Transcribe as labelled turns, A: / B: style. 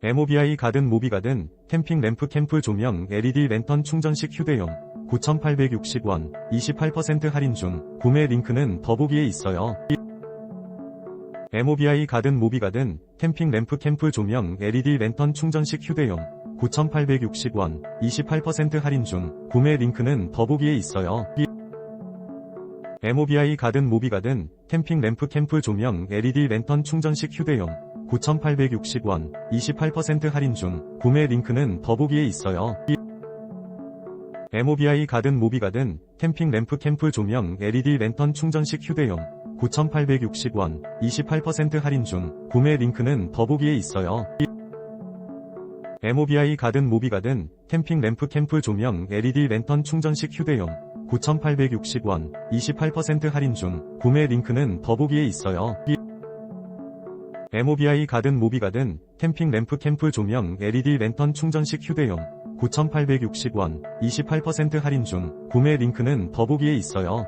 A: MOBI 가든 모비 가든 캠핑 램프 캠프 조명 LED 랜턴 충전식 휴대용 9,860원 28% 할인 중 구매 링크는 더보기에 있어요. MOBI 가든 모비 가든 캠핑 램프 캠프 조명 LED 랜턴 충전식 휴대용 9,860원 28% 할인 중 구매 링크는 더보기에 있어요. MOBI 가든 모비 가든 캠핑 램프 캠프 조명 LED 랜턴 충전식 휴대용 9,860원 28% 할인 중 구매 링크는 더보기에 있어요. MOBI 가든 모비 가든 캠핑 램프 캠프 조명 LED 랜턴 충전식 휴대용 9,860원 28% 할인 중 구매 링크는 더보기에 있어요. MOBI 가든 모비 가든 캠핑 램프 캠프 조명 LED 랜턴 충전식 휴대용 9,860원 28% 할인 중 구매 링크는 더보기에 있어요. MOBI 가든 모비 가든 캠핑 램프 캠프 조명 LED 랜턴 충전식 휴대용 9,860원 28% 할인 중 구매 링크는 더보기에 있어요.